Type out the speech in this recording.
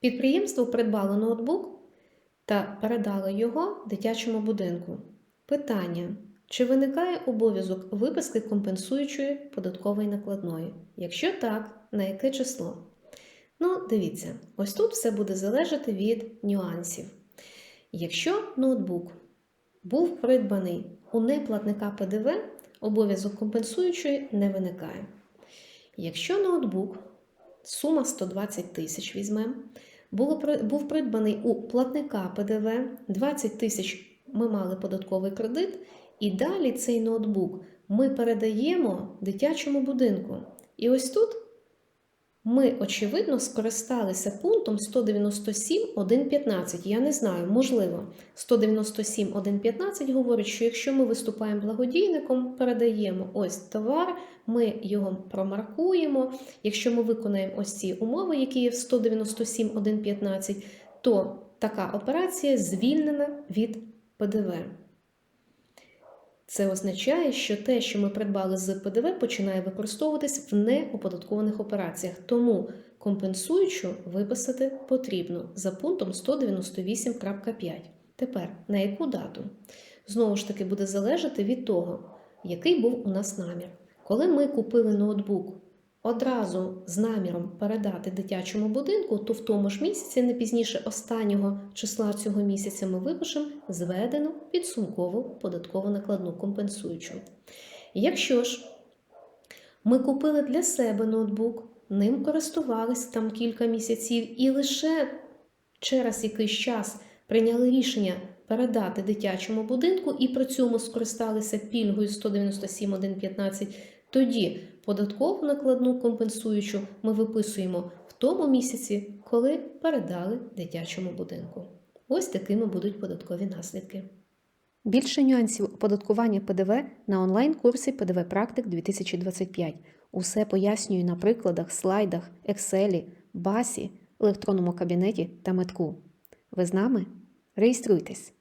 Підприємство придбало ноутбук та передало його дитячому будинку. Питання: чи виникає обов'язок виписки компенсуючої податкової накладної? Якщо так, на яке число? Ну, дивіться, ось тут все буде залежати від нюансів. Якщо ноутбук був придбаний у неплатника ПДВ, обов'язок компенсуючої не виникає. Якщо ноутбук, сума 120 тисяч візьмемо, був придбаний у платника ПДВ, 20 тисяч ми мали податковий кредит, і далі цей ноутбук ми передаємо дитячому будинку. І ось тут ми, очевидно, скористалися пунктом 197.1.15. Я не знаю, можливо, 197.1.15 говорить, що якщо ми виступаємо благодійником, передаємо ось товар, ми його промаркуємо. Якщо ми виконаємо ось ці умови, які є в 197.1.15, то така операція звільнена від ПДВ. Це означає, що те, що ми придбали з ПДВ, починає використовуватись в неоподаткованих операціях. Тому компенсуючу виписати потрібно за пунктом 198.5. Тепер на яку дату? Знову ж таки, буде залежати від того, який був у нас намір. Коли ми купили ноутбук одразу з наміром передати дитячому будинку, то в тому ж місяці, не пізніше останнього числа цього місяця, ми випишемо зведену підсумкову податкову накладну компенсуючу. Якщо ж ми купили для себе ноутбук, ним користувались там кілька місяців і лише через якийсь час прийняли рішення передати дитячому будинку і при цьому скористалися пільгою 197.1.15, тоді податкову накладну компенсуючу ми виписуємо в тому місяці, коли передали дитячому будинку. Ось такими будуть податкові наслідки. Більше нюансів оподаткування ПДВ на онлайн-курсі ПДВ Практик 2025. Усе пояснюю на прикладах, слайдах, Excel, басі, електронному кабінеті та метку. Ви з нами? Реєструйтесь!